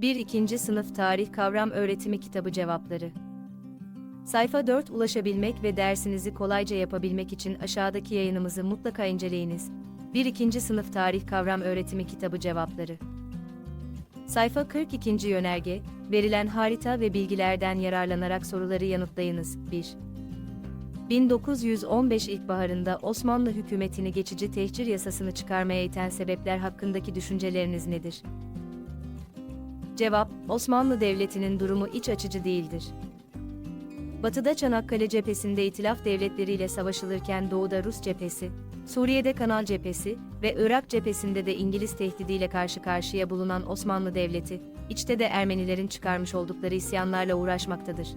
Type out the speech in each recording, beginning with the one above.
1. 2. Sınıf Tarih Kavram Öğretimi Kitabı Cevapları Sayfa 4 Ulaşabilmek ve dersinizi kolayca yapabilmek için aşağıdaki yayınımızı mutlaka inceleyiniz. 1. 2. Sınıf Tarih Kavram Öğretimi Kitabı Cevapları Sayfa 42. Yönerge, verilen harita ve bilgilerden yararlanarak soruları yanıtlayınız. 1. 1915 ilkbaharında Osmanlı hükümetini geçici tehcir yasasını çıkarmaya iten sebepler hakkındaki düşünceleriniz nedir? Cevap, Osmanlı Devleti'nin durumu iç açıcı değildir. Batıda Çanakkale cephesinde itilaf devletleriyle savaşılırken doğuda Rus cephesi, Suriye'de Kanal cephesi ve Irak cephesinde de İngiliz tehdidiyle karşı karşıya bulunan Osmanlı Devleti, içte de Ermenilerin çıkarmış oldukları isyanlarla uğraşmaktadır.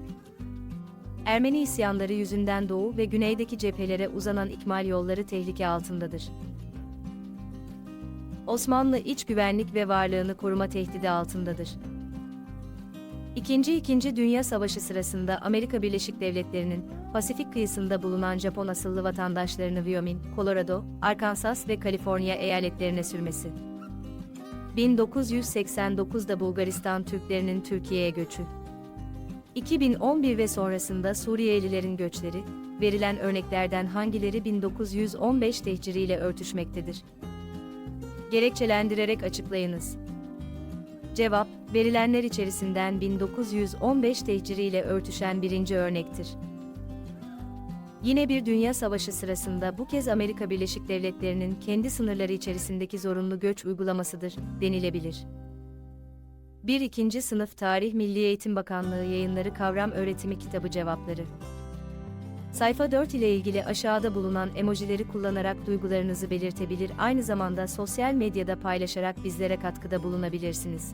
Ermeni isyanları yüzünden doğu ve güneydeki cephelere uzanan ikmal yolları tehlike altındadır. Osmanlı iç güvenlik ve varlığını koruma tehdidi altındadır. İkinci İkinci Dünya Savaşı sırasında Amerika Birleşik Devletleri'nin Pasifik kıyısında bulunan Japon asıllı vatandaşlarını Wyoming, Colorado, Arkansas ve Kaliforniya eyaletlerine sürmesi. 1989'da Bulgaristan Türklerinin Türkiye'ye göçü. 2011 ve sonrasında Suriyelilerin göçleri, verilen örneklerden hangileri 1915 tehciriyle örtüşmektedir? Gerekçelendirerek açıklayınız. Cevap, verilenler içerisinden 1915 tehciriyle örtüşen birinci örnektir. Yine bir dünya savaşı sırasında bu kez Amerika Birleşik Devletleri'nin kendi sınırları içerisindeki zorunlu göç uygulamasıdır, denilebilir. 1. 2. Sınıf Tarih Milli Eğitim Bakanlığı Yayınları Kavram Öğretimi Kitabı Cevapları Sayfa 4 ile ilgili aşağıda bulunan emojileri kullanarak duygularınızı belirtebilir aynı zamanda sosyal medyada paylaşarak bizlere katkıda bulunabilirsiniz.